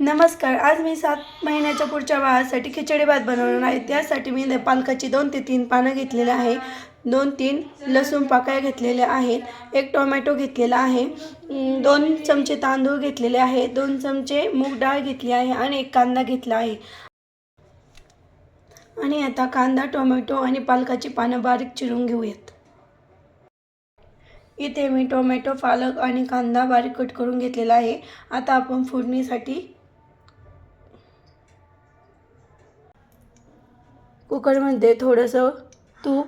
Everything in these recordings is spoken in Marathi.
नमस्कार आज मी सात महिन्याच्या पुढच्या बाळासाठी खिचडी भात बनवणार आहे. त्यासाठी मी पालकाची दोन ते तीन पानं घेतलेले आहे दोन तीन लसूण पाकळ्या घेतलेल्या आहेत. एक टोमॅटो घेतलेला आहे. दोन चमचे तांदूळ घेतलेले आहे. दोन चमचे मूग डाळ घेतली आहे आणि एक कांदा घेतला आहे. आणि आता कांदा टोमॅटो आणि पालकाची पानं बारीक चिरून घेऊयात. इथे मी टोमॅटो पालक आणि कांदा बारीक कट करून घेतलेला आहे. आता आपण फोडणीसाठी कुकरमध्ये थोडंसं तूप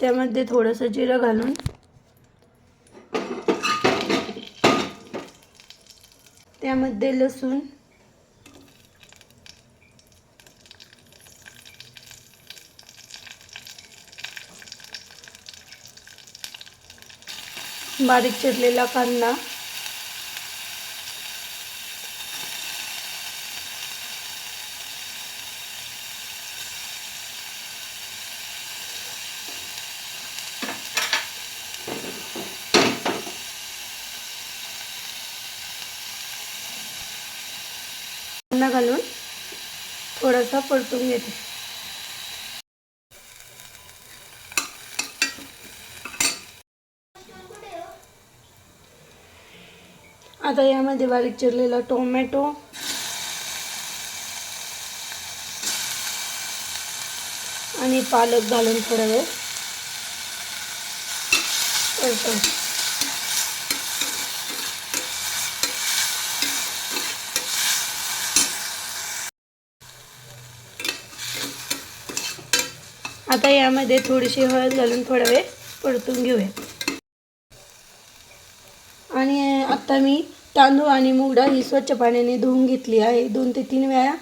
त्यामध्ये थोडंसं जिरं घालून त्यामध्ये लसूण बारीक चिरलेला कांदा कांदा घालून थोडासा परतून घेते आता यामध्ये बारीक चिरलेला टोमॅटो आणि पालक घालून थोडा वेळ परतवू. आता यामध्ये थोडीशी हळद घालून थोडा वेळ परतून घेऊया. आणि आता मी तांदूळ आणि मूग डाळ ही स्वच्छ पाण्याने धुवून घेतली आहे. दोन ते तीन वेळा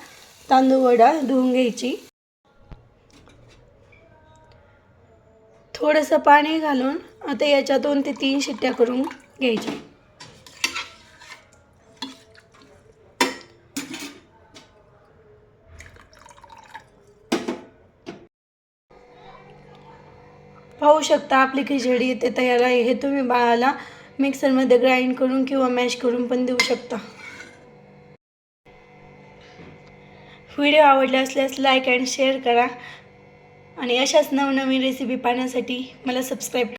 तांदूळ व डाळ धुवून घ्यायची. थोडंसं पाणी घालून आता याच्या दोन ते तीन शिट्ट्या करून घ्यायच्या. पाहू शकता आपली खिचडी इथे तयार आहे. हे तुम्ही बाळाला मिक्सरमध्ये ग्राइंड करून किंवा मॅश करून पण देऊ शकता. व्हिडिओ आवडला असल्यास लाईक अँड शेअर करा. आणि अशाच नवनवीन रेसिपी पाहण्यासाठी मला सबस्क्राईब